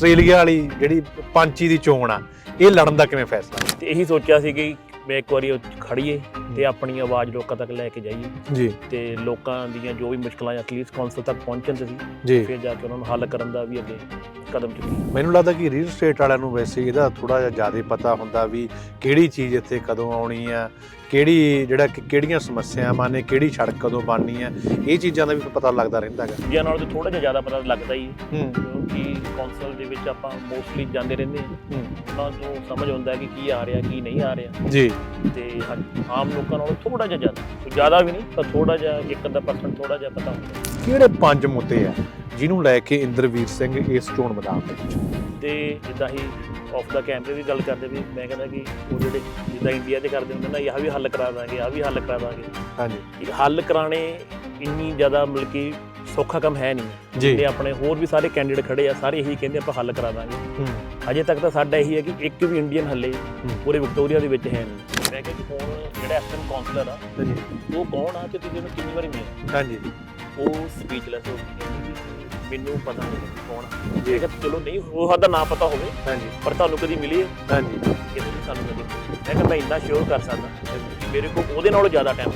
Australia ਵਾਲੀ ਜਿਹੜੀ ਪੰਚੀ ਦੀ ਚੋਣ ਆ ਇਹ ਲੜਨ ਦਾ ਕਿਵੇਂ ਫੈਸਲਾ? ਤੇ ਇਹੀ ਸੋਚਿਆ ਸੀ ਕਿ ਮੈਂ ਇੱਕ ਵਾਰੀ ਖੜੀਏ ਤੇ ਆਪਣੀ ਆਵਾਜ਼ ਲੋਕਾਂ ਤੱਕ ਲੈ ਕੇ ਜਾਈਏ। ਜੀ। ਤੇ ਲੋਕਾਂ ਦੀਆਂ ਜੋ ਵੀ ਮੁਸ਼ਕਲਾਂ ਜਾਂ ਐਟਲੀਸਟ ਕੌਂਸਲ ਤੱਕ ਪਹੁੰਚਣ ਤੇ ਸੀ ਜੀ। ਫਿਰ ਜਾ ਕੇ ਉਹਨਾਂ ਨੂੰ ਹੱਲ ਕਰਨ ਦਾ ਵੀ ਅੱਗੇ ਕਦਮ ਚੁੱਕੀ ਮੈਨੂੰ ਲੱਗਦਾ ਕਿ ਰੀਅਲ ਸਟੇਟ ਵਾਲਿਆਂ ਨੂੰ ਵੈਸੇ ਇਹਦਾ ਥੋੜਾ ਜਿਹਾ ਜ਼ਿਆਦਾ ਪਤਾ ਹੁੰਦਾ ਵੀ ਕਿਹੜੀ ਚੀਜ਼ ਇੱਥੇ ਕਦੋਂ ਆਉਣੀ ਆ ਕਿਹੜੀ ਜਿਹੜਾ ਕਿ ਕਿਹੜੀਆਂ ਸਮੱਸਿਆਵਾਂ ਨੇ ਕਿਹੜੀ ਸੜਕ ਕਦੋਂ ਬਣਨੀ ਆ ਇਹ ਚੀਜ਼ਾਂ ਦਾ ਵੀ ਪਤਾ ਲੱਗਦਾ ਰਹਿੰਦਾ ਹੈਗਾ। ਦੂਜਿਆਂ ਨਾਲੋਂ ਤਾਂ ਥੋੜਾ ਜਿਹਾ ਜ਼ਿਆਦਾ ਪਤਾ ਲੱਗਦਾ ਹੀ ਹੈ। ਹੂੰ। ਕਿਉਂਕਿ ਕੌਂਸਲ ਦੇ ਵਿੱਚ ਆਪਾਂ ਮੋਸਟਲੀ ਜਾਂਦੇ ਰਹਿੰਦੇ ਹਾਂ। ਹੂੰ। ਉਹਨਾਂ ਨੂੰ ਸਮਝ ਆਉਂਦਾ ਹੈ ਕਿ ਕੀ ਆ ਰਿਹਾ ਕੀ ਨਹੀਂ ਆ ਰਿਹਾ। ਜੀ। ਤੇ ਹਾਂਜੀ, ਆਮ ਲੋਕਾਂ ਨਾਲੋਂ ਥੋੜਾ ਜਿਹਾ ਜ਼ਿਆਦਾ। ਕੋਈ ਜ਼ਿਆਦਾ ਵੀ ਨਹੀਂ ਪਰ ਥੋੜਾ ਜਿਹਾ ਇੱਕ ਅੱਧਾ ਪਰਸੈਂਟ ਥੋੜਾ ਜਿਹਾ ਪਤਾ ਹੁੰਦਾ। ਕਿਹੜੇ ਪੰਜ ਮੁੱਦੇ ਆ ਜਿਹਨੂੰ ਲੈ ਕੇ ਇੰਦਰਵੀਰ ਸਿੰਘ ਇਸ ਚੋਣ ਮੈਦਾਨ ਦੇ ਵਿੱਚ? ਤੇ ਜਿੱਦਾਂ ਹੀ ਆਫ ਦਾ ਕੈਮਰੇ ਦੀ ਗੱਲ ਕਰਦੇ ਵੀ ਮੈਂ ਕਹਿੰਦਾ ਕਿ ਉਹ ਜਿਹੜੇ ਜਿੱਦਾਂ ਇੰਡੀਆ ਦੇ ਕਰਦੇ ਹੁੰਦੇ ਨਾ ਇਹ ਵੀ ਹੱਲ ਕਰਾ ਦਾਂਗੇ ਆ ਵੀ ਹੱਲ ਕਰਾ ਦਾਂਗੇ। ਹਾਂਜੀ। ਹੱਲ ਕਰਾਣੇ ਇੰਨੀ ਜ਼ਿਆਦਾ ਮਤਲਬ ਕਿ ਸੌਖਾ ਕੰਮ ਹੈ ਨਹੀਂ। ਜਿਹੜੇ ਆਪਣੇ ਹੋਰ ਵੀ ਸਾਰੇ ਕੈਂਡੀਡੇਟ ਖੜੇ ਆ ਸਾਰੇ ਇਹੀ ਕਹਿੰਦੇ ਆਪਾਂ ਹੱਲ ਕਰਾ ਦਾਂਗੇ। ਅਜੇ ਤੱਕ ਤਾਂ ਸਾਡਾ ਇਹੀ ਹੈ ਕਿ ਇੱਕ ਵੀ ਇੰਡੀਅਨ ਹੱਲੇ। ਪੂਰੇ ਵਿਕਟੋਰੀਆ ਦੇ ਵਿੱਚ ਹੈ ਨਹੀਂ। ਮੈਂ ਕਿਹਾ ਕਿ ਹੁਣ ਜਿਹੜਾ ਐਸਐਮ ਕਾਉਂਸਲਰ ਆ ਹਾਂਜੀ। ਉਹ ਕੌਣ ਆ ਤੇ ਤੁਸੀਂ ਉਹਨੂੰ ਕਿੰਨੀ ਵਾਰੀ ਮਿਲੇ ਹਾਂਜੀ। ਉਹ ਸਪੀਚਲੈਸ ਹੋ ਗਈ। ਮੈਨੂੰ ਪਤਾ ਨਹੀਂ ਕਿ ਕੌਣ ਆ। ਜੇ। ਚਲੋ ਨਹੀਂ ਉਹ ਦਾ ਨਾਂ ਪਤਾ ਹੋਵੇ ਹਾਂਜੀ। ਪਰ ਤੁਹਾਨੂੰ ਕਦੀ ਮਿਲੀ ਹੈ ਹਾਂਜੀ। ਕਿ ਨਹੀਂ ਸਾਨੂੰ ਕਦੀ ਮਿਲੀ। ਮੈਂ ਕਿਹਾ ਮੈਂ ਇੰਨਾ ਸ਼ੋਰ ਕਰ ਸਕਦਾ ਕਿ ਮੇਰੇ ਕੋਲ ਉਹਦੇ ਨਾਲੋਂ ਜ਼ਿਆਦਾ ਟਾਈਮ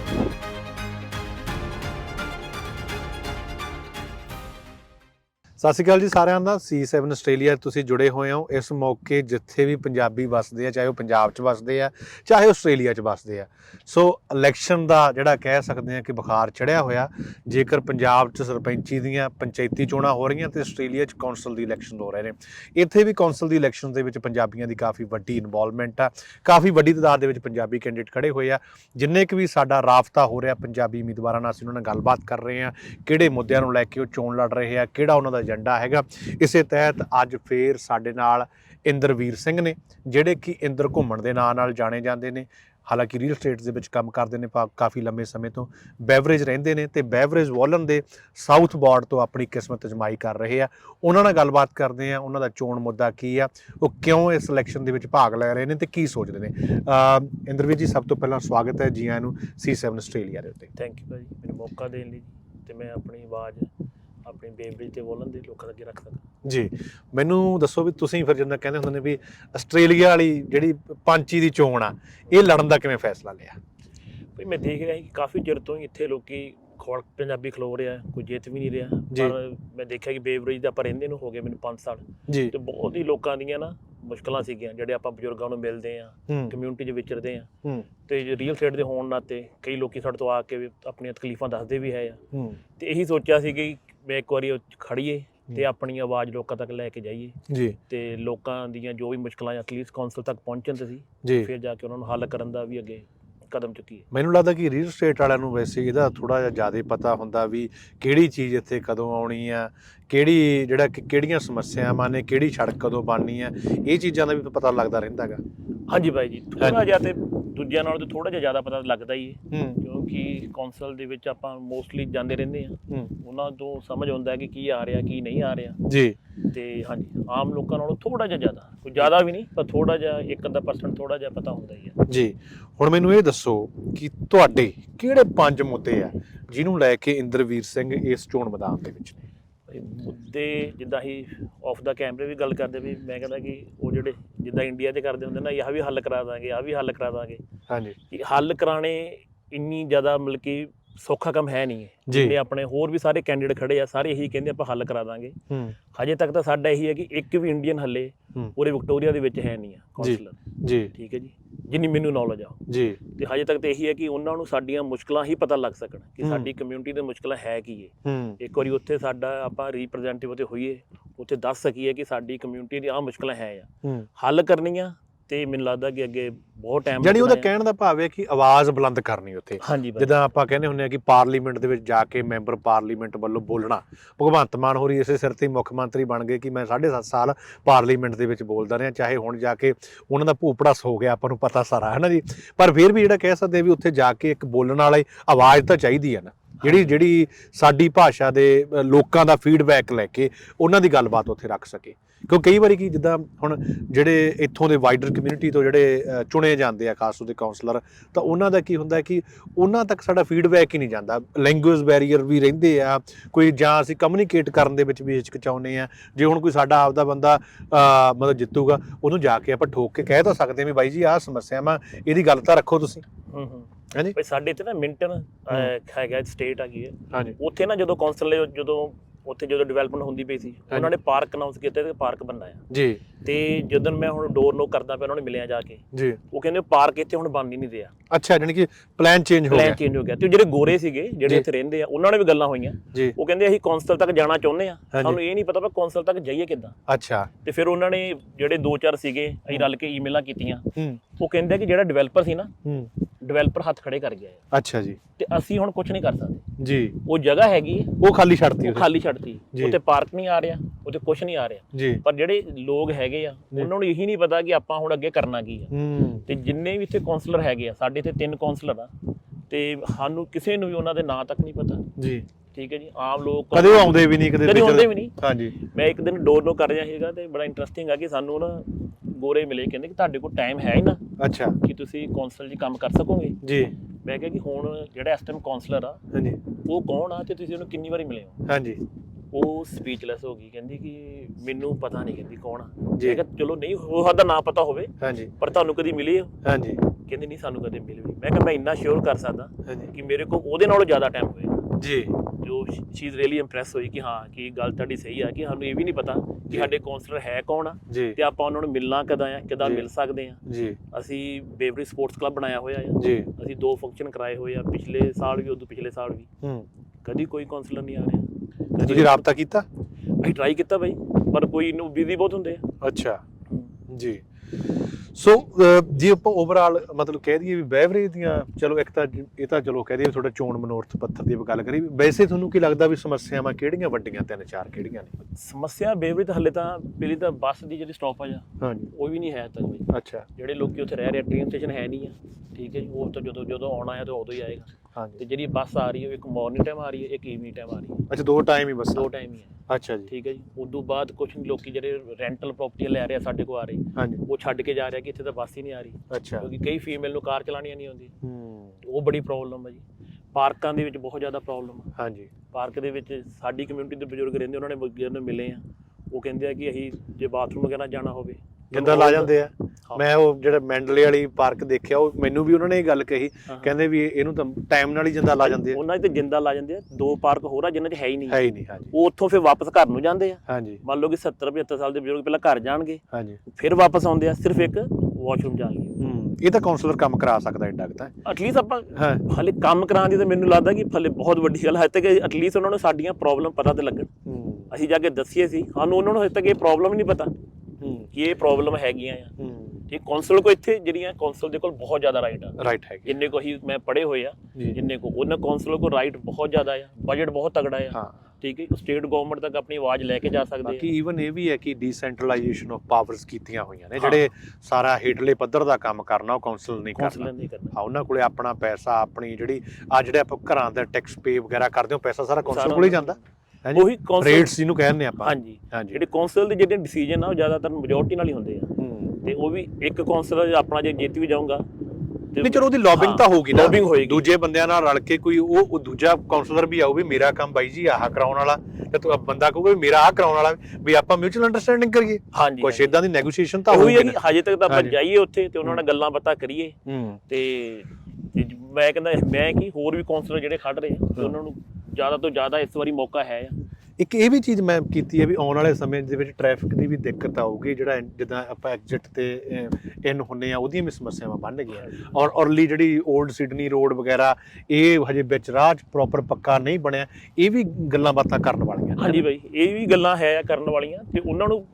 ਸਤਿ ਸ਼੍ਰੀ ਅਕਾਲ ਜੀ ਸਾਰਿਆਂ ਦਾ C7 ਆਸਟ੍ਰੇਲੀਆ ਤੁਸੀਂ ਜੁੜੇ ਹੋਏ ਹੋ। ਇਸ ਮੌਕੇ ਜਿੱਥੇ ਵੀ ਪੰਜਾਬੀ ਵੱਸਦੇ ਆ, ਚਾਹੇ ਉਹ ਪੰਜਾਬ 'ਚ ਵੱਸਦੇ ਆ, ਚਾਹੇ ਆਸਟ੍ਰੇਲੀਆ 'ਚ ਵੱਸਦੇ ਆ। ਸੋ ਇਲੈਕਸ਼ਨ ਦਾ ਜਿਹੜਾ ਕਹਿ ਸਕਦੇ ਆ ਕਿ ਬੁਖਾਰ ਚੜਿਆ ਹੋਇਆ, ਜੇਕਰ ਪੰਜਾਬ 'ਚ ਸਰਪੰਚੀ ਦੀਆਂ ਪੰਚਾਇਤੀ ਚੋਣਾਂ ਹੋ ਰਹੀਆਂ ਤੇ ਆਸਟ੍ਰੇਲੀਆ 'ਚ ਕੌਂਸਲ ਦੀ ਇਲੈਕਸ਼ਨ ਹੋ ਰਹੇ ਨੇ। ਇੱਥੇ ਵੀ ਕੌਂਸਲ ਦੀ ਇਲੈਕਸ਼ਨ ਦੇ ਵਿੱਚ ਪੰਜਾਬੀਆਂ ਦੀ ਕਾਫੀ ਵੱਡੀ ਇਨਵੋਲਵਮੈਂਟ ਆ, ਕਾਫੀ ਵੱਡੀ ਤਾਦਾਦ ਦੇ ਵਿੱਚ ਪੰਜਾਬੀ ਕੈਂਡੀਡੇਟ ਖੜੇ ਹੋਏ ਆ। ਜਿੰਨੇ ਕੁ ਵੀ ਸਾਡਾ ਰਾਫਤਾ ਹੋ ਰਿਹਾ, ਪੰਜਾਬੀ ਉਮੀਦਵਾਰਾਂ ਨਾਲ ਅਸੀਂ ਉਹਨਾਂ ਨਾਲ ਗੱਲਬਾਤ ਕਰ ਰਹੇ ਆ, ਕਿਹੜੇ ਮੁੱਦਿਆਂ ਨੂੰ ਲੈ ਕੇ ਉਹ ਚੋਣ ਲੜ ਰਹੇ ਆ, ਕਿਹੜਾ ਉਹਨਾਂ ਦਾ ਏਜੰਡਾ ਹੈਗਾ। ਇਸੇ ਤਹਿਤ ਅੱਜ ਫੇਰ ਸਾਡੇ ਨਾਲ ਇੰਦਰਵੀਰ ਸਿੰਘ ਨੇ, ਜਿਹੜੇ ਕਿ ਇੰਦਰ ਘੁੰਮਣ ਦੇ ਨਾਂ ਨਾਲ ਜਾਣੇ ਜਾਂਦੇ ਨੇ। ਹਾਲਾਂਕਿ ਰੀਅਲ ਸਟੇਟ ਦੇ ਵਿੱਚ ਕੰਮ ਕਰਦੇ ਨੇ, ਪਾ- ਕਾਫੀ ਲੰਮੇ ਸਮੇਂ ਤੋਂ ਬੈਵਰੇਜ ਰਹਿੰਦੇ ਨੇ ਤੇ ਬੈਵਰੇਜ ਵਾਲਨ ਦੇ ਸਾਊਥ ਬਾਰਡ ਤੋਂ ਆਪਣੀ ਕਿਸਮਤ ਅਜਮਾਈ ਕਰ ਰਹੇ ਆ। ਉਹਨਾਂ ਨਾਲ ਗੱਲਬਾਤ ਕਰਦੇ ਆ, ਉਹਨਾਂ ਦਾ ਚੋਣ ਮੁੱਦਾ ਕੀ ਆ, ਉਹ ਕਿਉਂ ਇਸ ਇਲੈਕਸ਼ਨ ਦੇ ਵਿੱਚ ਭਾਗ ਲੈ ਰਹੇ ਨੇ ਤੇ ਕੀ ਸੋਚਦੇ ਨੇ। ਇੰਦਰਵੀਰ ਜੀ, ਸਭ ਤੋਂ ਪਹਿਲਾਂ ਸਵਾਗਤ ਹੈ ਜੀ ਆਇਆਂ ਨੂੰ C7 ਆਸਟ੍ਰੇਲੀਆ ਦੇ ਉੱਤੇ। ਥੈਂਕ ਯੂ ਭਾਜੀ, ਮੈਨੂੰ ਮੌਕਾ ਦੇਣ ਲਈ ਤੇ ਮੈਂ ਆਪਣੀ ਆਵਾਜ਼ ਆਪਣੀ ਬੇਬਰੀ ਤੇ ਬੋਲਣ ਦੇ ਲੋਕਾਂ ਅੱਗੇ ਰੱਖ ਸਕਾਂ ਜੀ ਮੈਨੂੰ ਦੱਸੋ ਵੀ ਤੁਸੀਂ ਫਿਰ ਜਿੰਦਾ ਕਹਿੰਦੇ ਹੁੰਦੇ ਨੇ ਵੀ ਆਸਟ੍ਰੇਲੀਆ ਵਾਲੀ ਜਿਹੜੀ ਪੰਚੀ ਦੀ ਚੋਣ ਆ ਇਹ ਲੜਨ ਦਾ ਕਿਵੇਂ ਫੈਸਲਾ ਲਿਆ? ਭਈ ਮੈਂ ਦੇਖ ਰਿਹਾ ਕਿ ਕਾਫੀ ਚਿਰ ਤੋਂ ਹੀ ਇੱਥੇ ਲੋਕੀ ਖੋਲ ਪੰਜਾਬੀ ਖਲੋ ਰਿਹਾ ਕੋਈ ਜਿੱਤ ਵੀ ਨਹੀਂ ਰਿਹਾ। ਪਰ ਮੈਂ ਦੇਖਿਆ ਕਿ ਬੇਵਰੇਜ ਦਾ ਆਪਾਂ ਰਹਿੰਦੇ ਨੂੰ ਹੋ ਗਏ ਮੈਨੂੰ 5 ਸਾਲ। ਤੇ ਬਹੁਤ ਹੀ ਲੋਕਾਂ ਦੀਆਂ ਨਾ ਮੁਸ਼ਕਲਾਂ ਸੀਗੀਆਂ ਜਿਹੜੇ ਆਪਾਂ ਬਜ਼ੁਰਗਾਂ ਨੂੰ ਮਿਲਦੇ ਆ ਕਮਿਊਨਿਟੀ 'ਚ ਵਿਚਰਦੇ ਆ। ਤੇ ਰੀਅਲ ਸਟੇਟ ਦੇ ਹੋਣ ਨਾਤੇ ਕਈ ਲੋਕੀ ਸਾਡੇ ਤੋਂ ਆ ਕੇ ਵੀ ਆਪਣੀਆਂ ਤਕਲੀਫਾਂ ਦੱਸਦੇ ਵੀ ਹੈ ਆ। ਹੂੰ। ਤੇ ਇਹੀ ਸੋਚਿਆ ਸੀ ਕਿ ਮੈਂ ਇੱਕ ਵਾਰੀ ਉਹ 'ਚ ਖੜੀਏ ਤੇ ਆਪਣੀ ਆਵਾਜ਼ ਲੋਕਾਂ ਤੱਕ ਲੈ ਕੇ ਜਾਈਏ। ਜੀ। ਤੇ ਲੋਕਾਂ ਦੀਆਂ ਜੋ ਵੀ ਮੁਸ਼ਕਲਾਂ ਐਟਲੀਸਟ ਕੌਂਸਲ ਤੱਕ ਪਹੁੰਚਣ ਤੇ ਸੀ ਜੀ। ਫਿਰ ਜਾ ਕੇ ਉਹਨਾਂ ਨੂੰ ਹੱਲ ਕਰਨ ਦਾ ਵੀ ਅੱਗੇ ਕਦਮ ਚੁੱਕੀਏ। ਮੈਨੂੰ ਲੱਗਦਾ ਕਿ ਰੀਅਲ ਸਟੇਟ ਵਾਲਿਆਂ ਨੂੰ ਵੈਸੇ ਇਹਦਾ ਥੋੜਾ ਜਿਹਾ ਜ਼ਿਆਦਾ ਪਤਾ ਹੁੰਦਾ ਵੀ ਕਿਹੜੀ ਚੀਜ਼ ਇੱਥੇ ਕਦੋਂ ਆਉਣੀ ਆ ਕਿਹੜੀ ਜਿਹੜਾ ਕਿ ਕਿਹੜੀਆਂ ਸਮੱਸਿਆਵਾਂ ਨੇ ਕਿਹੜੀ ਸੜਕ ਕਦੋਂ ਬਣਨੀ ਆ ਇਹ ਚੀਜ਼ਾਂ ਦਾ ਵੀ ਪਤਾ ਲੱਗਦਾ ਰਹਿੰਦਾ ਹੈਗਾ ਹਾਂਜੀ ਬਾਈ ਜੀ ਥੋੜਾ ਜਿਹਾ ਤੇ ਦੂਜਿਆਂ ਨਾਲੋਂ ਤੇ ਥੋੜਾ ਜਿਹਾ ਜ਼ਿਆਦਾ ਪਤਾ ਲੱਗਦਾ ਹੀ ਹੈ। ਹੂੰ। ਕਿਉਂਕਿ ਕੌਂਸਲ ਦੇ ਵਿੱਚ ਆਪਾਂ ਮੋਸਟਲੀ ਜਾਂਦੇ ਰਹਿੰਦੇ ਆ ਹੂੰ। ਉਹਨਾਂ ਤੋਂ ਸਮਝ ਆਉਂਦਾ ਕਿ ਕੀ ਆ ਰਿਹਾ ਕੀ ਨਹੀਂ ਆ ਰਿਹਾ। ਜੀ। ਤੇ ਹਾਂਜੀ ਆਮ ਲੋਕਾਂ ਨਾਲੋਂ ਥੋੜਾ ਜਿਹਾ ਜ਼ਿਆਦਾ। ਕੋਈ ਜ਼ਿਆਦਾ ਵੀ ਨਹੀਂ ਪਰ ਥੋੜਾ ਜਿਹਾ ਇੱਕ ਅੱਧਾ ਪਰਸੈਂਟ ਥੋੜਾ ਜਿਹਾ ਪਤਾ ਹੁੰਦਾ ਹੀ ਹੈ। ਜੀ। ਹੁਣ ਮੈਨੂੰ ਇਹ ਦੱਸੋ ਕਿ ਤੁਹਾਡੇ ਕਿਹੜੇ ਪੰਜ ਮੁੱਦੇ ਆ ਜਿਹਨੂੰ ਲੈ ਕੇ ਇੰਦਰਵੀਰ ਸਿੰਘ ਇਸ ਚੋਣ ਮੈਦਾਨ ਦੇ ਵਿੱਚ ਨੇ? ਮੁੱਦੇ ਜਿੱਦਾਂ ਹੀ ਆਫ ਦਾ ਕੈਮਰੇ ਵੀ ਗੱਲ ਕਰਦੇ ਵੀ ਮੈਂ ਕਹਿੰਦਾ ਕਿ ਉਹ ਜਿਹੜੇ ਜਿੱਦਾਂ ਇੰਡੀਆ ਦੇ ਕਰਦੇ ਹੁੰਦੇ ਨਾ ਇਹ ਵੀ ਹੱਲ ਕਰਾ ਦਾਂਗੇ ਆ ਵੀ ਹੱਲ ਕਰਾ ਦਾਂਗੇ। ਹਾਂਜੀ। ਇਹ ਹੱਲ ਕਰਾਣੇ ਇੰਨੀ ਜ਼ਿਆਦਾ ਮਤਲਬ ਕਿ ਸੌਖਾ ਕੰਮ ਹੈ ਨਹੀਂ ਹੈ ਜੀ। ਜਿਹੜੇ ਆਪਣੇ ਹੋਰ ਵੀ ਸਾਰੇ ਕੈਂਡੀਡੇਟ ਖੜੇ ਆ ਸਾਰੇ ਇਹੀ ਕਹਿੰਦੇ ਆਪਾਂ ਹੱਲ ਕਰਾ ਦਾਂਗੇ। ਹਜੇ ਤੱਕ ਤਾਂ ਸਾਡਾ ਇਹੀ ਹੈ ਕਿ ਇੱਕ ਵੀ ਇੰਡੀਅਨ ਹੱਲੇ ਪੂਰੇ ਵਿਕਟੋਰੀਆ ਦੇ ਵਿੱਚ ਹੈ ਨਹੀਂ ਆ ਕਾਉਂਸਲਰ ਜੀ। ਠੀਕ ਹੈ ਜੀ। ਜਿੰਨੀ ਮੈਨੂੰ ਨੌਲੇਜ ਆ। ਜੀ। ਤੇ ਹਜੇ ਤੱਕ ਤਾਂ ਇਹੀ ਹੈ ਕਿ ਉਹਨਾਂ ਨੂੰ ਸਾਡੀਆਂ ਮੁਸ਼ਕਲਾਂ ਹੀ ਪਤਾ ਲੱਗ ਸਕਣ ਕਿ। ਸਾਡੀ ਕਮਿਊਨਿਟੀ ਦੇ ਮੁਸ਼ਕਲਾਂ ਹੈ ਕੀ ਹੂੰ। ਇੱਕ ਵਾਰੀ ਉੱਥੇ ਸਾਡਾ ਆਪਾਂ ਰਿਪਰੈਜ਼ੈਂਟੇਟਿਵ ਤੇ ਹੋਈਏ ਉੱਥੇ ਦੱਸ ਸਕੀਏ ਕਿ ਸਾਡੀ ਕਮਿਊਨਿਟੀ ਦੀ ਆਹ ਮੁਸ਼ਕਲਾਂ ਹੈ ਆ। ਹੱਲ ਕਰਨੀਆਂ ਤੇ ਮੈਨੂੰ ਲੱਗਦਾ ਕਿ ਅੱਗੇ ਬਹੁਤ ਟਾਈਮ ਜਾਨੀ ਉਹਦਾ ਕਹਿਣ ਦਾ ਭਾਵ ਹੈ ਕਿ ਆਵਾਜ਼ ਬੁਲੰਦ ਕਰਨੀ ਉੱਥੇ। ਜਿੱਦਾਂ ਆਪਾਂ ਕਹਿੰਦੇ ਹੁੰਦੇ ਆ ਕਿ ਪਾਰਲੀਮੈਂਟ ਦੇ ਵਿੱਚ ਜਾ ਕੇ ਮੈਂਬਰ ਪਾਰਲੀਮੈਂਟ ਵੱਲੋਂ ਬੋਲਣਾ। ਭਗਵੰਤ ਮਾਨ ਹੋਰੀ ਇਸੇ ਸਿਰ ਤੇ ਮੁੱਖ ਮੰਤਰੀ ਬਣ ਗਏ ਕਿ ਮੈਂ 7.5 ਸਾਲ ਪਾਰਲੀਮੈਂਟ ਦੇ ਵਿੱਚ ਬੋਲਦਾ ਰਿਹਾ ਚਾਹੇ ਹੁਣ ਜਾ ਕੇ ਉਹਨਾਂ ਦਾ ਭੂਪੜਾਸ ਹੋ ਗਿਆ ਆਪਾਂ ਨੂੰ ਪਤਾ ਸਾਰਾ ਹੈ ਨਾ ਜੀ? ਪਰ ਫਿਰ ਵੀ ਜਿਹੜਾ ਕਹਿ ਸਕਦੇ ਵੀ ਉੱਥੇ ਜਾ ਕੇ ਇੱਕ ਬੋਲਣ ਵਾਲਾ ਆਵਾਜ਼ ਤਾਂ ਚਾਹੀਦੀ ਹੈ ਨਾ। ਜਿਹੜੀ ਜਿਹੜੀ ਸਾਡੀ ਭਾਸ਼ਾ ਦੇ ਲੋਕਾਂ ਦਾ ਫੀਡਬੈਕ ਲੈ ਕੇ ਉਹਨਾਂ ਦੀ ਗੱਲਬਾਤ ਉੱਥੇ ਰੱਖ ਸਕੇ। ਕਿਉਂ ਕਈ ਵਾਰੀ ਕੀ ਜਿੱਦਾਂ ਹੁਣ ਜਿਹੜੇ ਇੱਥੋਂ ਦੇ ਵਾਈਡਰ ਕਮਿਊਨਿਟੀ ਤੋਂ ਜਿਹੜੇ ਚੁਣੇ ਜਾਂਦੇ ਆ ਖਾਸ ਉਹਦੇ ਕਾਉਂਸਲਰ ਤਾਂ ਉਹਨਾਂ ਦਾ ਕੀ ਹੁੰਦਾ ਹੈ ਕਿ ਉਹਨਾਂ ਤੱਕ ਸਾਡਾ ਫੀਡਬੈਕ ਹੀ ਨਹੀਂ ਜਾਂਦਾ। ਲੈਂਗੁਏਜ ਬੈਰੀਅਰ ਵੀ ਰਹਿੰਦੇ ਆ ਕੋਈ ਜਾਂ ਅਸੀਂ ਕਮਿਊਨੀਕੇਟ ਕਰਨ ਦੇ ਵਿੱਚ ਵੀ ਹਿਚਕਚਾਉਂਦੇ ਆ ਜੇ ਹੁਣ ਕੋਈ ਸਾਡਾ ਆਪਦਾ ਬੰਦਾ ਮਤਲਬ ਜਿੱਤੂਗਾ ਉਹਨੂੰ ਜਾ ਕੇ ਆਪਾਂ ਠੋਕ ਕੇ ਕਹਿ ਤਾਂ ਸਕਦੇ ਹਾਂ ਵੀ ਬਾਈ ਜੀ ਆਹ ਸਮੱਸਿਆਵਾਂ ਇਹਦੀ ਗੱਲ ਤਾਂ ਰੱਖੋ ਤੁਸੀਂ। ਹੂੰ ਹੂੰ। ਹਾਂਜੀ? ਸਾਡੇ ਇੱਥੇ ਨਾ ਮਿੰਟਨ ਹੈਗਾ ਸਟੇਟ ਹੈਗੀ ਹੈ। ਹਾਂਜੀ। ਉੱਥੇ ਨਾ ਜਦੋਂ ਕੌਂਸਲ ਜਦੋਂ ਉੱਥੇ ਜਦੋਂ ਡਿਵੈਲਪਮੈਂਟ ਹੁੰਦੀ ਪਈ ਸੀ ਉਹਨਾਂ ਨੇ ਪਾਰਕ ਅਨਾਉਂਸ ਕੀਤਾ ਤੇ ਪਾਰਕ ਬਣਨਾ ਆ। ਜੀ। ਤੇ ਜਦੋਂ ਮੈਂ ਹੁਣ ਡੋਰ ਨੋਕ ਕਰਦਾ ਪਿਆ ਉਹਨਾਂ ਨੇ ਮਿਲਿਆ ਜਾ ਕੇ। ਜੀ। ਉਹ ਕਹਿੰਦੇ ਪਾਰਕ ਇੱਥੇ ਹੁਣ ਬਣ ਹੀ ਨਹੀਂ ਰਿਹਾ। ਅੱਛਾ ਜਾਣੀ ਕਿ ਪਲਾਨ ਚੇਂਜ ਹੋ ਪਲਾਨ ਗਿਆ। ਚੇਂਜ ਹੋ ਗਿਆ। ਤੇ ਜਿਹੜੇ ਗੋਰੇ ਸੀਗੇ। ਜਿਹੜੇ ਇੱਥੇ ਰਹਿੰਦੇ ਆ ਉਹਨਾਂ ਨੇ ਵੀ ਗੱਲਾਂ ਹੋਈਆਂ। ਉਹ ਕਹਿੰਦੇ ਅਸੀਂ ਕੌਂਸਲ ਤੱਕ ਜਾਣਾ ਚਾਹੁੰਦੇ ਆ। ਸਾਨੂੰ ਇਹ ਨਹੀਂ ਪਤਾ ਵੀ ਕੌਂਸਲ ਤੱਕ ਜਾਈਏ ਕਿੱਦਾਂ। ਅੱਛਾ। ਤੇ ਫਿਰ ਉਹਨਾਂ ਨੇ ਜਿਹੜੇ ਦੋ ਚਾਰ ਸੀਗੇ ਅਸੀਂ ਰਲ ਕੇ ਈਮੇਲਾਂ ਕੀਤੀਆਂ। ਉਹ ਕਹਿੰਦੇ ਕਿ ਜਿਹੜਾ ਡਿਵੈਲਪਰ ਸੀ ਨਾ ਹੂੰ। ਡਿਵੈਲਪਰ ਹੱਥ ਖੜੇ ਕਰ ਗਿਆ ਹੈ। ਅੱਛਾ ਜੀ। ਤੇ ਅਸੀਂ ਹੁਣ ਕੁਝ ਨਹੀਂ ਕਰ ਸਕਦੇ। ਜੀ। ਉਹ ਜਗ੍ਹਾ ਹੈਗੀ ਹੈ, ਉਹ ਖਾਲੀ ਛੱਡਤੀ ਉਹ ਖਾਲੀ ਛੱਡਤੀ। ਜੀ। ਉੱਥੇ ਪਾਰਕ ਨਹੀਂ ਆ ਰਿਹਾ ਉੱਥੇ ਕੁਝ ਨਹੀਂ ਆ ਰਿਹਾ। ਜੀ। ਪਰ ਜਿਹੜੇ ਲੋਕ ਹੈਗੇ ਆ ਉਹਨਾਂ ਨੂੰ ਇਹੀ ਨਹੀਂ ਪਤਾ ਕਿ ਆਪਾਂ ਹੁਣ ਅੱਗੇ ਕਰਨਾ ਕੀ ਆ। ਹੂੰ। ਤੇ ਜਿੰਨੇ ਵੀ ਇੱਥੇ ਕਾਉਂਸਲਰ ਹੈਗੇ ਆ ਸਾਡੇ ਇੱਥੇ ਤਿੰਨ ਕਾਉਂਸਲਰ ਆ ਤੇ ਸਾਨੂੰ ਕਿਸੇ ਨੂੰ ਵੀ ਉਹਨਾਂ ਦੇ ਨਾਂ ਤੱਕ ਨਹੀਂ ਪਤਾ। ਜੀ। ਠੀਕ ਹੈ ਜੀ ਆਮ ਲੋਕ ਕਦੇ ਉਹ ਆਉਂਦੇ ਵੀ ਨਹੀਂ ਕਦੇ ਕਦੇ ਵੀ ਆਉਂਦੇ ਵੀ ਨਹੀਂ। ਹਾਂਜੀ। ਮੈਂ ਇੱਕ ਦਿਨ ਡੋਰ ਨੋ ਕਰ ਰਿਹਾ ਸੀਗਾ ਤੇ ਬੜਾ ਇੰਟਰਸਟਿੰਗ ਆ ਕਿ ਸਾਨੂੰ ਨਾ ਗੋਰੇ ਮਿਲੇ ਕਹਿੰਦੇ ਕਿ ਤੁਹਾਡੇ ਕੋਲ ਟਾਈਮ ਹੈ ਹੀ ਨਾ ਅੱਛਾ। ਕਿ ਤੁਸੀਂ ਕਾਉਂਸਲ 'ਚ ਕੰਮ ਕਰ ਸਕੋਗੇ? ਜੀ। ਮੈਂ ਕਿਹਾ ਕਿ ਹੁਣ ਜਿਹੜਾ ਇਸ ਟਾਈਮ ਕਾਉਂਸਲਰ ਆ ਹਾਂਜੀ। ਉਹ ਕੌਣ ਆ ਤੇ ਤੁਸੀਂ ਉਹਨੂੰ ਕਿੰਨੀ ਵਾਰੀ ਮਿਲੇ ਹੋ? ਹਾਂਜੀ। ਉਹ ਸਪੀਚਲੈਸ ਹੋ ਗਈ ਕਹਿੰਦੀ ਕਿ ਮੈਨੂੰ ਪਤਾ ਨਹੀਂ ਕਹਿੰਦੀ ਕੌਣ ਆ। ਜੀ। ਮੈਂ ਕਿਹਾ ਚਲੋ ਨਹੀਂ ਉਹ ਦਾ ਨਾਂ ਪਤਾ ਹੋਵੇ ਹਾਂਜੀ। ਪਰ ਤੁਹਾਨੂੰ ਕਦੀ ਮਿਲੇ ਹੋ ਹਾਂਜੀ। ਕਹਿੰਦੀ ਨਹੀਂ ਸਾਨੂੰ ਕਦੇ ਮਿਲੇ ਨਹੀਂ ਮੈਂ ਕਿਹਾ ਮੈਂ ਇੰਨਾ ਸ਼ੋਰ ਕਰ ਸਕਦਾ ਹਾਂਜੀ। ਕਿ ਮੇਰੇ ਕੋਲ ਉਹਦੇ ਨਾਲੋਂ ਜ਼ਿਆਦਾ ਟਾਈਮ ਹੋਏਗਾ। ਜੀ। ਜੋ ਸ਼ੀ ਇਜ਼ ਰੀਲੀ ਇੰਪ੍ਰੈਸ ਹੋਈ ਕਿ ਹਾਂ ਕਿ ਗੱਲ ਤੁਹਾਡੀ ਸਹੀ ਆ ਕਿ ਸਾਨੂੰ ਇਹ ਵੀ ਨਹੀਂ ਪਤਾ। ਕਿ ਸਾਡੇ ਕਾਉਂਸਲਰ ਹੈ ਕੌਣ ਆ ਤੇ ਆਪਾਂ ਉਹਨਾਂ ਨੂੰ ਮਿਲਣਾ ਕਦਾਂ ਆ ਕਿਦਾਂ। ਮਿਲ ਸਕਦੇ ਆ। ਜੀ। ਅਸੀਂ ਬੇਵਰੀ ਸਪੋਰਟਸ ਕਲੱਬ ਬਣਾਇਆ ਹੋਇਆ ਆ। ਜੀ। ਅਸੀਂ ਦੋ ਫੰਕਸ਼ਨ ਕਰਾਏ ਹੋਏ ਆ ਪਿਛਲੇ ਸਾਲ ਵੀ ਉਦੋਂ ਪਿਛਲੇ ਸਾਲ ਵੀ। ਹੂੰ। ਕਦੀ ਕੋਈ ਕਾਉਂਸਲਰ ਨਹੀਂ ਆ ਰਿਹਾ। ਤੁਸੀਂ ਰਾਬਤਾ ਕੀਤਾ? ਅਸੀਂ ਟਰਾਈ ਕੀਤਾ ਬਾਈ ਪਰ ਕੋਈ ਨੂੰ ਬਿਜ਼ੀ ਬਹੁਤ ਹੁੰਦੇ ਆ। ਅੱਛਾ। ਜੀ। ਸੋ ਜੇ ਆਪਾਂ ਓਵਰਆਲ ਮਤਲਬ ਕਹਿ ਦਈਏ ਵੀ ਬੈਵਰੇਜ ਦੀਆਂ ਚਲੋ ਇੱਕ ਤਾਂ ਇਹ ਤਾਂ ਚਲੋ ਕਹਿ ਦਈਏ ਥੋੜਾ ਚੋਣ ਮਨੋਰਥ ਪੱਥਰ ਦੀ ਗੱਲ ਕਰੀ ਵੈਸੇ ਤੁਹਾਨੂੰ ਕੀ ਲੱਗਦਾ ਵੀ ਸਮੱਸਿਆਵਾਂ ਕਿਹੜੀਆਂ ਵੱਡੀਆਂ ਤਿੰਨ ਚਾਰ ਕਿਹੜੀਆਂ ਨੇ? ਸਮੱਸਿਆ ਬੇਵਰੀ ਤਾਂ ਹਲੇ ਤਾਂ ਪਹਿਲੀ ਤਾਂ ਬੱਸ ਦੀ ਜਿਹੜੀ ਸਟਾਪੇਜ ਆ ਹਾਂਜੀ। ਉਹ ਵੀ ਨਹੀਂ ਹੈ ਤੱਕ ਬਈ ਅੱਛਾ। ਜਿਹੜੇ ਲੋਕੀ ਉੱਥੇ ਰਹਿ ਰਹੇ ਟ੍ਰੇਨ ਸਟੇਸ਼ਨ ਹੈ ਨਹੀਂ ਆ ਠੀਕ ਹੈ ਜੀ ਉਹ ਤਾਂ ਜਦੋਂ ਜਦੋਂ ਆਉਣਾ ਹੈ ਤਾਂ ਉਦੋਂ ਹੀ ਆਏਗਾ। ਤੇ ਹਾਂਜੀ ਜਿਹੜੀ ਬੱਸ ਆ ਰਹੀ ਹੈ ਉਹ ਇੱਕ ਮਾਰਨਿੰਗ ਟਾਈਮ ਆ ਰਹੀ ਹੈ ਇੱਕ ਈਵਨਿੰਗ ਟਾਈਮ ਆ ਰਹੀ ਹੈ। ਅੱਛਾ ਦੋ ਟਾਈਮ ਹੀ ਬਸ ਦੋ ਟਾਈਮ ਹੀ। ਹੈ ਅੱਛਾ ਜੀ। ਠੀਕ ਹੈ ਜੀ। ਉਦੋਂ ਬਾਅਦ ਕੁਝ ਲੋਕੀ ਜਿਹੜੇ ਰੈਂਟਲ ਪ੍ਰਾਪਰਟੀ ਲੈ ਰਹੇ ਆ ਸਾਡੇ ਕੋਲ ਆ ਰਹੇ ਹਾਂਜੀ। ਉਹ ਛੱਡ ਕੇ ਜਾ ਰਿਹਾ ਕਿ ਇੱਥੇ ਤਾਂ ਬੱਸ ਹੀ ਨਹੀਂ ਆ ਰਹੀ। ਅੱਛਾ। ਕਿਉਂਕਿ ਕਈ ਫੀਮੇਲ ਨੂੰ ਕਾਰ ਚਲਾਉਣੀ ਨਹੀਂ ਆਉਂਦੀ। ਹੂੰ। ਉਹ ਬੜੀ ਪ੍ਰੋਬਲਮ ਹੈ ਜੀ। ਪਾਰਕਾਂ ਦੇ ਵਿੱਚ ਬਹੁਤ ਜ਼ਿਆਦਾ ਪ੍ਰੋਬਲਮ ਆ ਹਾਂਜੀ। ਪਾਰਕ ਦੇ ਵਿੱਚ ਸਾਡੀ ਕਮਿਊਨਿਟੀ ਦੇ ਬਜ਼ੁਰਗ ਰਹਿੰਦੇ ਉਹਨਾਂ ਨੇ ਬਜ਼ੁਰਗ ਨੂੰ ਮਿਲੇ ਆ। ਉਹ ਕਹਿੰਦੇ ਆ ਕਿ ਅਸੀਂ ਜੇ ਬਾਥਰੂਮ ਵਗੈਰਾ ਜਾਣਾ ਹੋਵੇ ਜਿੰਦਾ ਲਾ ਜਾਂਦੇ ਆ। ਮੈਂ ਉਹ ਜਿਹੜਾ ਮੈਂਡਲੇ ਵਾਲੀ ਪਾਰਕ ਦੇਖਿਆ ਉਹ ਮੈਨੂੰ ਵੀ ਉਹਨਾਂ ਨੇ ਇਹ ਗੱਲ ਕਹੀ। ਕਹਿੰਦੇ ਵੀ ਇਹਨੂੰ ਤਾਂ ਟਾਈਮ ਨਾਲ ਹੀ ਜਿੰਦਾ ਲਾ ਜਾਂਦੇ ਆ। ਉਹਨਾਂ 'ਚ ਤੇ ਜਿੰਦਾ ਲਾ ਜਾਂਦੇ ਆ। ਦੋ ਪਾਰਕ ਹੋਰ ਆ ਜਿਨ੍ਹਾਂ 'ਚ ਹੈ ਹੀ ਨਹੀਂ। ਹੈ ਹੀ ਨਹੀਂ ਹਾਂਜੀ। ਉਹ ਉੱਥੋਂ ਫਿਰ ਵਾਪਸ ਘਰ ਨੂੰ ਜਾਂਦੇ ਆ। ਹਾਂਜੀ। ਮੰਨ ਲਓ ਕਿ 70 75 ਸਾਲ ਦੇ ਬਜ਼ੁਰਗ ਪਹਿਲਾਂ ਘਰ ਜਾਣਗੇ। ਹਾਂਜੀ। ਫਿਰ ਵਾਪਸ ਆਉਂਦੇ ਆ ਸਿਰਫ ਇੱਕ ਵਾਸ਼ਰੂਮ ਜਾਣ ਲਈ। ਹੂੰ ਇਹ ਤਾਂ ਕਾਉਂਸਲਰ ਕੰਮ ਕਰਾ ਸਕਦਾ ਏਡਾ ਕੁ ਤਾਂ। ਐਟਲੀਸਟ ਆਪਾਂ ਹਾਲੇ ਕੰਮ ਕਰਾਉਣ ਦੀ ਤਾਂ ਮੈਨੂੰ ਲੱਗਦਾ ਕਿ ਹਲੇ ਬਹੁਤ ਵੱਡੀ ਗੱਲ ਹੈ ਤੇ ਕਿ ਐਟਲੀਸਟ ਉਹਨਾਂ ਨੂੰ ਸਾਡੀਆਂ ਪ੍ਰੋਬਲਮ ਪਤਾ ਤੇ ਲੱਗਣ। ਅਸੀਂ ਜਾ ਕੇ ਦੱਸੀਏ ਸੀ। ਸਾਨੂੰ ਉਹਨਾਂ ਨੂੰ ਹਜੇ ਤੱਕ ਇਹ ਪ੍ਰੋਬਲਮ ਹੀ ਨਹੀਂ ਪਤਾ। ਇਹ ਪ੍ਰੋਬਲਮ ਹੈਗੀਆਂ ਆ। ਹੂੰ। ਠੀਕ ਕੌਂਸਲ ਕੋ ਇੱਥੇ ਜਿਹੜੀਆਂ ਕੌਂਸਲ ਦੇ ਕੋਲ ਬਹੁਤ ਜ਼ਿਆਦਾ ਰਾਈਟ ਆ। ਰਾਈਟ ਹੈਗੀ ਜਿੰਨੇ ਕੋ ਹੀ ਮੈਂ ਪੜ੍ਹੇ ਹੋਏ ਆ ਜਿੰਨੇ ਕੋ ਉਹਨਾਂ ਕੌਂਸਲ ਕੋ ਰਾਈਟ ਬਹੁਤ ਜ਼ਿਆਦਾ ਆ। ਬਜਟ ਬਹੁਤ ਤਗੜਾ ਆ। ਹਾਂ। ਠੀਕ ਹੈ ਸਟੇਟ ਗਵਰਨਮੈਂਟ ਤੱਕ ਆਪਣੀ ਆਵਾਜ਼ ਲੈ ਕੇ ਜਾ ਸਕਦੇ ਬਾਕੀ ਆ। ਈਵਨ ਇਹ ਵੀ ਹੈ ਕਿ ਡੀਸੈਂਟਰਲਾਈਜੇਸ਼ਨ ਆਫ ਪਾਵਰਸ ਕੀਤੀਆਂ ਹੋਈਆਂ ਨੇ। ਜਿਹੜੇ ਸਾਰਾ ਹੇਠਲੇ ਪੱਧਰ ਦਾ ਕੰਮ ਕਰਨਾ ਉਹ ਕਾਉਂਸਲ ਨਹੀਂ ਕਰਨਾ। ਹਾਂ ਉਹਨਾਂ ਕੋਲੇ ਆਪਣਾ ਪੈਸਾ ਆਪਣੀ ਜਿਹੜੀ ਆ ਜਿਹੜੇ ਆਪਾਂ ਘਰਾਂ ਦਾ ਟੈਕਸ ਪੇ ਵਗੈਰਾ ਕਰਦੇ ਹਾਂ ਪੈਸਾ ਸਾਰਾ ਕਾਉਂਸਲ ਕੋਲੇ ਹੀ ਜਾਂਦਾ। ਹਾਂਜੀ। ਉਹੀ ਕੌਂਸਲ ਰੇਟਸ ਜਿਹਨੂੰ ਕਹਿੰਦੇ ਆਪਾਂ। ਹਾਂਜੀ। ਜਿਹੜੇ ਕੌਂਸਲ ਦੇ ਜਿਹੜੇ ਡਿਸੀਜਨ ਆ ਉਹ ਜ਼ਿਆਦਾਤਰ ਮੈਜੋਰਟੀ ਨਾਲ ਹੀ ਹੁੰਦੇ ਆ। ਤੇ ਉਹ ਵੀ ਇੱਕ ਕੌਂਸਲਰ ਆਪਣਾ ਜੇ ਜਿੱਤ ਵੀ ਜਾਊਗਾ ਤੇ ਨਹੀਂ ਚਲੋ ਉਹਦੀ ਲੌਬਿੰਗ ਤਾਂ ਹੋਊਗੀ ਨਾ। lobbying ਹੋਏਗੀ। ਦੂਜੇ ਬੰਦਿਆਂ ਨਾਲ ਰਲ ਕੇ ਕੋਈ ਉਹ ਉਹ ਦੂਜਾ ਕਾਉਂਸਲਰ ਵੀ ਆਊ ਵੀ ਮੇਰਾ ਕੰਮ ਬਾਈ ਜੀ ਆਹ ਕਰਾਉਣ ਵਾਲਾ। ਤੇ ਤੂੰ ਬੰਦਾ ਕਹੂਗਾ ਵੀ ਮੇਰਾ ਆਹ ਕਰਾਉਣ ਵਾਲਾ ਵੀ ਆਪਾਂ ਮਿਊਚੁਅਲ ਅੰਡਰਸਟੈਂਡਿੰਗ ਕਰੀਏ। ਕੁਛ ਇਦਾਂ ਦੀ ਨੈਗੋਸ਼ੀਏਸ਼ਨ ਤਾਂ ਉਹੀ ਹੋਊਗੀ ਕਿ ਹਜੇ ਤੱਕ ਤਾਂ ਆਪਾਂ। ਜਾਈਏ ਉੱਥੇ ਤੇ ਉਹਨਾਂ ਨਾਲ ਗੱਲਾਂ ਬਾਤਾਂ ਕਰੀਏ। ਤੇ ਮੈਂ ਕਹਿੰਦਾ ਮੈਂ ਕੀ ਹੋਰ ਵੀ ਕੌਂਸਲਰ ਜਿਹੜੇ ਖੜ ਰਹੇ ਉਹਨਾਂ ਨੂੰ ਜ਼ਿਆਦਾ ਤੋਂ ਜ਼ਿਆਦਾ ਇਸ ਵਾਰੀ ਮੌਕਾ ਹੈ ਇੱਕ ਇਹ ਵੀ ਚੀਜ਼ ਮੈਂ ਕੀਤੀ ਹੈ ਵੀ ਆਉਣ ਵਾਲੇ ਸਮੇਂ ਦੇ ਵਿੱਚ ਟ੍ਰੈਫਿਕ ਦੀ ਵੀ ਦਿੱਕਤ ਆਊਗੀ ਜਿਹੜਾ ਜਿੱਦਾਂ ਆਪਾਂ ਐਗਜ਼ਿਟ ਤੇ ਇਨ ਹੁੰਨੇ ਆ ਉਹਦੀਆਂ ਵੀ ਸਮੱਸਿਆਵਾਂ ਬਣ ਗਈਆਂ ਔਰ ਔਰਲੀ ਜਿਹੜੀ 올ਡ ਸਿਡਨੀ ਰੋਡ ਵਗੈਰਾ ਇਹ ਹਜੇ ਵਿੱਚ ਰਾਹ ਪ੍ਰੋਪਰ ਪੱਕਾ ਨਹੀਂ ਬਣਿਆ ਇਹ ਵੀ ਗੱਲਾਂ ਬਾਤਾਂ ਕਰਨ ਵਾਲੀਆਂ। ਹਾਂਜੀ ਬਾਈ ਇਹ ਵੀ ਗੱਲਾਂ ਹੈ ਕਰਨ ਵਾਲੀਆਂ ਤੇ ਉਹਨਾਂ ਨੂੰ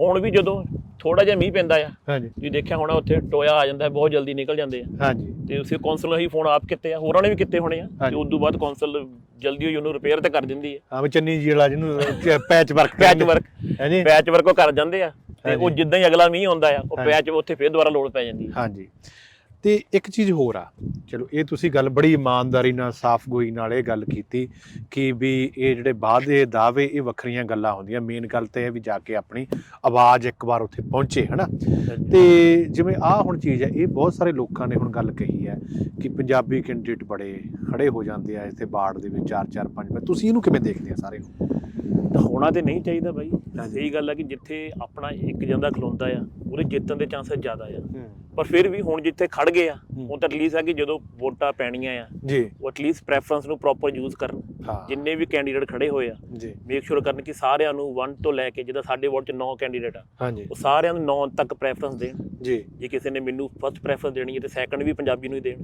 ਹੁਣ ਵੀ ਜਦੋਂ ਥੋੜਾ ਜਿਹਾ ਮੀਂਹ ਪੈਂਦਾ ਆ ਹਾਂਜੀ। ਤੁਸੀਂ ਦੇਖਿਆ ਹੋਣਾ ਉੱਥੇ ਟੋਇਆ ਆ ਜਾਂਦਾ ਹੈ ਬਹੁਤ ਜਲਦੀ ਨਿਕਲ ਜਾਂਦੇ ਆ। ਹਾਂਜੀ। ਤੇ ਉਸੇ ਕੌਂਸਲ ਹੀ ਫੋਨ ਆਪ ਕੀਤੇ ਆ ਹੋਰਾਂ ਨੇ ਵੀ ਕੀਤੇ ਹੋਣੇ ਆ ਤੇ। ਉਸ ਤੋਂ ਬਾਅਦ ਕੌਂਸਲ ਜਲਦੀ ਹੋਈ ਉਹਨੂੰ ਰਿਪੇਅਰ ਤੇ ਕਰ ਦਿੰਦੀ ਹੈ ਹਾਂ ਵੀ ਚੰਨੀ ਜੀ ਵਾਲਾ ਜਿਹਨੂੰ ਪੈਚ ਵਰਕ ਪੈਚ ਵਰਕ ਹਾਂਜੀ ਪੈਚ ਵਰਕ ਉਹ ਕਰ ਜਾਂਦੇ ਆ ਤੇ ਉਹ। ਜਿੱਦਾਂ ਹੀ ਅਗਲਾ ਮੀਂਹ ਆਉਂਦਾ ਆ ਉਹ। ਪੈਚ ਉੱਥੇ ਫੇਰ ਦੁਬਾਰਾ ਲੋੜ ਪੈ ਜਾਂਦੀ ਹੈ ਹਾਂਜੀ। ਤੇ ਇੱਕ ਚੀਜ਼ ਹੋਰ ਆ। ਚਲੋ ਇਹ ਤੁਸੀਂ ਗੱਲ ਬੜੀ ਇਮਾਨਦਾਰੀ ਨਾਲ ਸਾਫ਼ ਗੋਈ ਨਾਲ ਇਹ ਗੱਲ ਕੀਤੀ ਕਿ ਵੀ ਇਹ ਜਿਹੜੇ ਬਾਅਦ ਦੇ ਦਾਅਵੇ ਇਹ ਵੱਖਰੀਆਂ ਗੱਲਾਂ ਹੁੰਦੀਆਂ। ਮੇਨ ਗੱਲ ਤੇ ਇਹ ਵੀ ਜਾ ਕੇ ਆਪਣੀ ਆਵਾਜ਼ ਇੱਕ ਵਾਰ ਉੱਥੇ ਪਹੁੰਚੇ ਹਨਾ? ਤੇ ਜਿਵੇਂ ਆ ਹੁਣ ਚੀਜ਼ ਹੈ ਇਹ ਬਹੁਤ ਸਾਰੇ ਲੋਕਾਂ ਨੇ ਹੁਣ ਗੱਲ ਕਹੀ ਹੈ ਕਿ ਪੰਜਾਬੀ ਕੈਂਡੀਡੇਟ ਬੜੇ ਖੜੇ ਹੋ ਜਾਂਦੇ ਆ ਇੱਥੇ ਬਾੜ ਦੇ ਵਿੱਚ 4 4 5 5 ਤੁਸੀਂ ਇਹਨੂੰ ਕਿਵੇਂ ਦੇਖਦੇ ਆ ਸਾਰੇ? ਨੂੰ ਹੋਣਾ ਤੇ ਨਹੀਂ ਚਾਹੀਦਾ ਬਾਈ। ਸਹੀ ਗੱਲ ਹੈ ਕਿ ਜਿੱਥੇ ਆਪਣਾ ਇੱਕ ਜਾਂਦਾ ਖਲੋਂਦਾ ਆ ਉਹਦੇ ਜਿੱਤਣ ਦੇ ਚਾਂਸਸ ਜ਼ਿਆਦਾ ਆ। ਪਰ ਫਿਰ ਵੀ ਹੁਣ ਜਿੱਥੇ ਖੜ ਗਏ ਆ ਹੂੰ। ਹੁਣ ਤਾਂ ਐਟਲੀਸਟ ਹੈ ਕਿ ਜਦੋਂ ਵੋਟਾਂ ਪੈਣੀਆਂ ਆ ਜੀ। ਉਹ ਐਟਲੀਸਟ ਪ੍ਰੈਫਰੈਂਸ ਨੂੰ ਪ੍ਰੋਪਰ ਯੂਜ਼ ਕਰਨ। ਜਿੰਨੇ ਵੀ ਕੈਂਡੀਡੇਟ ਖੜੇ ਹੋਏ ਆ ਜੀ। ਮੇਕ ਸ਼ੋਰ ਕਰਨ ਕਿ ਸਾਰਿਆਂ ਨੂੰ 1 ਤੋਂ ਲੈ ਕੇ ਜਿੱਦਾਂ ਸਾਡੇ ਵਾਰਡ 'ਚ 9 ਕੈਂਡੀਡੇਟ ਆ ਹਾਂਜੀ। ਉਹ ਸਾਰਿਆਂ ਨੂੰ 9 ਤੱਕ ਪ੍ਰੈਫਰੈਂਸ ਦੇਣ। ਜੀ। ਜੇ ਕਿਸੇ ਨੇ ਮੈਨੂੰ ਫਸਟ ਪ੍ਰੈਫਰੈਂਸ ਦੇਣੀ ਹੈ ਤੇ ਸੈਕੰਡ ਵੀ ਪੰਜਾਬੀ ਨੂੰ ਹੀ ਦੇਣ।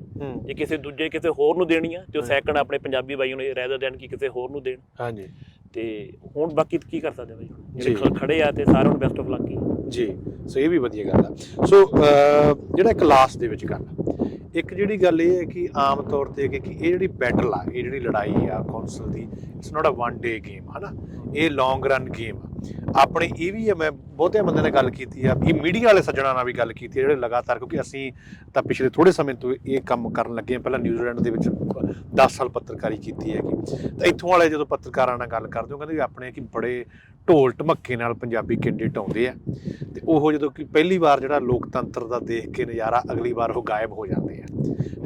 ਜੇ ਕਿਸੇ ਦੂਜੇ ਕਿਸੇ ਹੋਰ ਨੂੰ ਦੇਣੀ ਆ ਤੇ ਉਹ। ਸੈਕੰਡ ਆਪਣੇ ਪੰਜਾਬੀ ਬਾਈ ਨੂੰ ਰੈਦਰ ਦੈਨ ਕਿ ਕਿਸੇ ਹੋਰ ਨੂੰ ਦੇਣ। ਹਾਂਜੀ। ਤੇ ਹੁਣ ਬਾਕੀ ਕੀ ਕਰ ਸਕਦੇ ਆ ਬਾਈ। ਜਿਹੜੇ ਖੜੇ ਆ ਤੇ ਸਾਰਿਆਂ ਨੂੰ ਬੈਸਟ ਆਫ ਲੱਕ ਹੀ। ਜੀ। ਸੋ ਇਹ ਵੀ ਵਧੀਆ ਗੱਲ ਆ। ਸੋ ਅਹ, ਜਿਹੜਾ ਕਲਾਸ ਦੇ ਵਿੱਚ ਗੱਲ ਇੱਕ ਜਿਹੜੀ ਗੱਲ ਇਹ ਹੈ ਕਿ ਆਮ ਤੌਰ ਤੇ ਕਿ ਇਹ ਜਿਹੜੀ ਬੈਟਲ ਆ ਇਹ ਜਿਹੜੀ ਲੜਾਈ ਆ council the it's not a one day game ਹਨਾ? ਇਹ ਲੌਂਗ ਰਨ ਗੇਮ ਆ। ਆਪਣੇ ਇਹ ਵੀ ਆ ਮੈਂ ਬਹੁਤੇ ਬੰਦਿਆਂ ਨਾਲ ਗੱਲ ਕੀਤੀ ਆ ਇਹ ਮੀਡੀਆ ਵਾਲੇ ਸੱਜਣਾ ਨਾਲ ਵੀ ਗੱਲ ਕੀਤੀ ਆ ਜਿਹੜੇ ਲਗਾਤਾਰ ਕਿਉਂਕਿ ਅਸੀਂ ਤਾਂ ਪਿਛਲੇ ਥੋੜੇ ਸਮੇਂ ਤੋਂ ਇਹ ਕੰਮ ਕਰਨ ਲੱਗੇ ਆ ਪਹਿਲਾਂ ਨਿਊਜ਼ੀਲੈਂਡ ਦੇ ਵਿੱਚ 10 ਸਾਲ ਪੱਤਰਕਾਰੀ ਕੀਤੀ ਹੈਗੀ। ਤਾਂ ਇੱਥੋਂ ਵਾਲੇ ਜਦੋਂ ਪੱਤਰਕਾਰਾਂ ਨਾਲ ਗੱਲ ਕਰਦੇ ਹੋ ਕਹਿੰਦੇ ਵੀ ਆਪਣੇ ਕਿ ਬੜੇ ਢੋਲ ਢਮੱਕੇ ਨਾਲ ਪੰਜਾਬੀ ਕੈਂਡੀਡੇਟ ਆਉਂਦੇ ਆ। ਤੇ ਉਹ ਜਦੋਂ ਕਿ ਪਹਿਲੀ ਵਾਰ ਜਿਹੜਾ ਲੋਕਤੰਤਰ ਦਾ ਦੇਖ ਕੇ ਨਜ਼ਾਰਾ ਅਗਲੀ ਵਾਰ ਉਹ ਗਾਇਬ ਹੋ ਜਾਂਦੇ ਆ।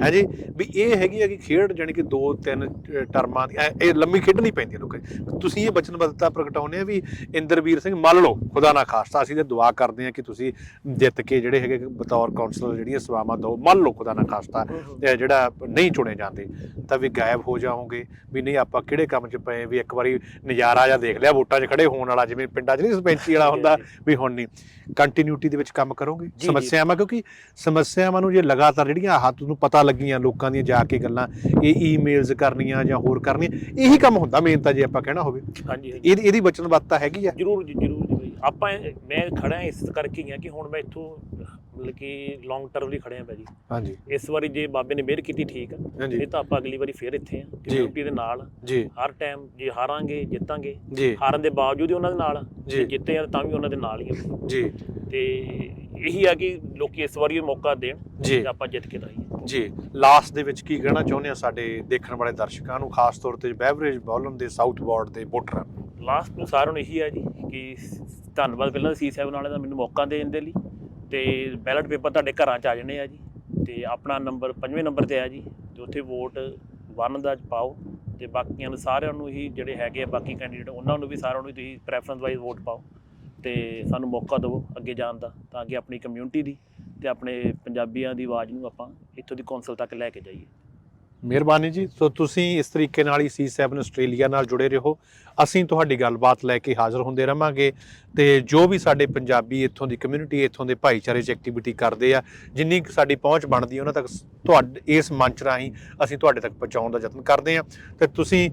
ਹੈ ਜੀ? ਵੀ ਇਹ ਹੈਗੀ ਹੈ ਕਿ ਖੇਡ ਜਾਣੀ ਕਿ ਦੋ ਤਿੰਨ ਟਰਮਾਂ ਦੀ ਇਹ ਲੰਮੀ ਖੇਡਣੀ ਪੈਂਦੀ ਹੈ ਲੋਕਾਂ। ਤੁਸੀਂ ਇਹ ਬਚਨਬੱਧਤਾ ਪ੍ਰਗਟਾਉਂਦੇ ਆ ਵੀ ਇੰਦਰਵੀਰ ਸਿੰਘ ਮੰਨ ਲਓ ਖੁਦਾ ਨਾ ਖਾਸਤਾ ਅਸੀਂ ਤੇ ਦੁਆ ਕਰਦੇ ਆ ਕਿ ਤੁਸੀਂ ਜਿੱਤ ਕੇ ਜਿਹੜੇ ਹੈਗੇ ਬਤੌਰ ਕਾਉਂਸਲਰ ਜਿਹੜੀਆਂ ਸੇਵਾਵਾਂ ਦੋ ਮੰਨ ਲਓ ਖੁਦਾ ਨਾ ਖਾਸਤਾ ਜਿਹੜਾ ਨਹੀਂ ਚੁਣੇ ਜਾਂਦੇ ਤਾਂ ਵੀ ਗਾਇਬ ਹੋ ਜਾਓਗੇ ਵੀ ਨਹੀਂ ਆਪਾਂ ਕਿਹੜੇ ਕੰਮ 'ਚ ਪਏ ਵੀ ਇੱਕ ਵਾਰੀ ਨਜ਼ਾਰਾ ਜਾਂ ਦੇਖ ਲਿਆ ਵੋਟਾਂ 'ਚ ਖੜੇ ਹੋਣ ਵਾਲਾ ਜਿਵੇਂ ਪਿੰਡਾਂ 'ਚ ਨਹੀਂ ਸਰਪੰਚੀ ਵਾਲਾ ਹੁੰਦਾ ਵੀ ਹੁਣ ਨਹੀਂ। ਕੰਟੀਨਿਊਟੀ ਦੇ ਵਿੱਚ ਕੰਮ ਕਰੋਗੇ। ਸਮੱਸਿਆਵਾਂ ਕਿਉਂਕਿ ਸਮੱਸਿਆਵਾਂ ਨੂੰ ਜੇ ਲਗਾਤਾਰ ਜਿਹੜੀਆਂ ਆਹ ਤੁਹਾਨੂੰ ਪਤਾ ਲੱਗੀਆਂ ਲੋਕਾਂ ਦੀਆਂ ਜਾ ਕੇ ਗੱਲਾਂ ਇਹ ਈਮੇਲਸ ਕਰਨੀਆਂ ਜਾਂ ਹੋਰ ਕਰਨੀਆਂ ਇਹੀ ਕੰਮ ਹੁੰਦਾ ਮੇਨ ਤਾਂ ਜੇ ਆਪਾਂ ਕਹਿਣਾ ਹੋਵੇ। ਹਾਂਜੀ ਇਹਦੀ ਇਹਦੀ ਵਚਨਬੱਧਤਾ ਹੈਗੀ ਆ? ਜਰੂਰ ਜੀ ਜਰੂਰ ਜੀ ਆਪਾਂ ਮੈਂ ਖੜਾ ਇਸ ਕਰਕੇ ਹੀ ਆ ਕਿ ਹੁਣ ਮੈਂ ਇੱਥੋਂ ਮਤਲਬ ਕਿ ਲੌਂਗ ਟਰਮ ਲਈ ਖੜਿਆ ਪਿਆ ਜੀ ਹਾਂਜੀ। ਇਸ ਵਾਰੀ ਜੇ ਬਾਬੇ ਨੇ ਮਿਹਰ ਕੀਤੀ ਠੀਕ ਆ। ਹਾਂਜੀ। ਇਹ ਤਾਂ ਆਪਾਂ ਅਗਲੀ ਵਾਰੀ ਫੇਰ ਇੱਥੇ ਆ। ਕਮਿਊਨਿਟੀ ਦੇ ਨਾਲ ਜੀ। ਹਰ ਟਾਈਮ ਜੇ ਹਾਰਾਂਗੇ ਜਿੱਤਾਂਗੇ ਜੀ। ਹਾਰਨ ਦੇ ਬਾਵਜੂਦ ਹੀ ਉਹਨਾਂ ਦੇ ਨਾਲ ਆ ਜੀ। ਜੇ। ਜਿੱਤੇ ਆ ਤਾਂ ਵੀ ਉਹਨਾਂ ਦੇ ਨਾਲ ਹੀ ਆ। ਜੀ। ਤੇ ਇਹੀ ਆ ਕਿ ਲੋਕੀ ਇਸ ਵਾਰੀ ਇਹ ਮੌਕਾ ਦੇਣ ਜੀ। ਤੇ ਆਪਾਂ ਜਿੱਤ ਕੇ ਲਾਈਏ ਜੀ। ਲਾਸਟ ਦੇ ਵਿੱਚ ਕੀ ਕਹਿਣਾ ਚਾਹੁੰਦੇ ਆ ਸਾਡੇ ਦੇਖਣ ਵਾਲੇ ਦਰਸ਼ਕਾਂ ਨੂੰ ਖਾਸ ਤੌਰ ਤੇ ਬੈਵਰੇਜ ਬੌਲਨ ਦੇ ਸਾਊਥ ਬਾਰਡ ਦੇ ਵੋਟਰਾਂ ਨੂੰ? ਲਾਸਟ ਨੂੰ ਸਾਰਿਆਂ ਨੂੰ ਇਹੀ ਹੈ ਜੀ ਕਿ ਧੰਨਵਾਦ ਪਹਿਲਾਂ ਸੀ ਸਾਹਿਬ ਵਾਲੇ ਦਾ ਮੈਨੂੰ ਮੌਕਾ ਦੇਣ ਦੇ ਲਈ। ਤੇ ਬੈਲਟ ਪੇਪਰ ਤੁਹਾਡੇ ਘਰਾਂ 'ਚ ਆ ਜਾਣੇ ਆ ਜੀ। ਤੇ ਆਪਣਾ ਨੰਬਰ ਪੰਜਵੇਂ ਨੰਬਰ ਤੇ ਆ ਜੀ, ਤੇ ਉੱਥੇ ਵੋਟ ਵਨ ਦਾ ਪਾਓ। ਤੇ ਬਾਕੀਆਂ ਨੂੰ ਸਾਰਿਆਂ ਨੂੰ ਹੀ ਜਿਹੜੇ ਹੈਗੇ ਆ, ਬਾਕੀ ਕੈਂਡੀਡੇਟ ਉਹਨਾਂ ਨੂੰ ਵੀ ਸਾਰਿਆਂ ਨੂੰ ਤੁਸੀਂ ਪ੍ਰੈਫਰੈਂਸ ਵਾਈਜ਼ ਵੋਟ ਪਾਓ। ਤੇ ਸਾਨੂੰ ਮੌਕਾ ਦਿਓ ਅੱਗੇ ਜਾਣ ਦਾ, ਤਾਂ ਕਿ ਆਪਣੀ ਕਮਿਊਨਿਟੀ ਦੀ ਤੇ ਆਪਣੇ ਪੰਜਾਬੀਆਂ ਦੀ ਆਵਾਜ਼ ਨੂੰ ਆਪਾਂ ਇੱਥੋਂ ਦੀ ਕੌਂਸਲ ਤੱਕ ਲੈ ਕੇ ਜਾਈਏ। ਮਿਹਰਬਾਨੀ ਜੀ। ਸੋ ਤੁਸੀਂ ਇਸ ਤਰੀਕੇ ਨਾਲ ਹੀ C7 ਆਸਟ੍ਰੇਲੀਆ ਨਾਲ ਜੁੜੇ ਰਹੋ। ਅਸੀਂ ਤੁਹਾਡੀ ਗੱਲਬਾਤ ਲੈ ਕੇ ਹਾਜ਼ਰ ਹੁੰਦੇ ਰਵਾਂਗੇ ਤੇ ਜੋ ਵੀ ਸਾਡੇ ਪੰਜਾਬੀ ਇੱਥੋਂ ਦੀ ਕਮਿਊਨਿਟੀ ਇੱਥੋਂ ਦੇ ਭਾਈਚਾਰੇ 'ਚ ਐਕਟੀਵਿਟੀ ਕਰਦੇ ਆ, ਜਿੰਨੀ ਕੁ ਸਾਡੀ ਪਹੁੰਚ ਬਣਦੀ ਉਹਨਾਂ ਤੱਕ ਤੁਹਾਡੇ, ਇਸ ਮੰਚ ਰਾਹੀਂ ਅਸੀਂ ਤੁਹਾਡੇ ਤੱਕ ਪਹੁੰਚਾਉਣ ਦਾ ਯਤਨ ਕਰਦੇ ਆ। ਤੇ ਤੁਸੀਂ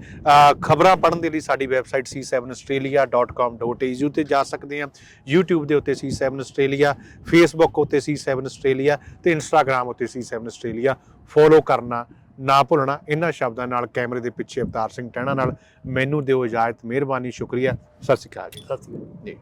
ਖਬਰਾਂ ਪੜ੍ਹਨ ਦੇ ਲਈ ਸਾਡੀ ਵੈਬਸਾਈਟ c7australia.com.au ਤੇ ਜਾ ਸਕਦੇ ਆ। YouTube ਦੇ ਉੱਤੇ C7 ਆਸਟ੍ਰੇਲੀਆ, Facebook ਉੱਤੇ C7 ਆਸਟ੍ਰੇਲੀਆ ਤੇ Instagram ਉੱਤੇ C7 ਆਸਟ੍ਰੇਲੀਆ। ਫੋਲੋ ਕਰਨਾ ਨਾ ਭੁੱਲਣਾ। ਇਹਨਾਂ ਸ਼ਬਦਾਂ ਨਾਲ ਕੈਮਰੇ ਦੇ ਪਿੱਛੇ ਅਵਤਾਰ ਸਿੰਘ ਟਹਿਣਾ ਨਾਲ ਮੈਨੂੰ ਦਿਓ ਇਜਾਜ਼ਤ ਮਿਹਰਬਾਨੀ ਸ਼ੁਕਰੀਆ। ਸਤਿ ਸ਼੍ਰੀ ਅਕਾਲ ਜੀ। ਸਤਿ ਸ਼੍ਰੀ ਅਕਾਲ। ਜੀ।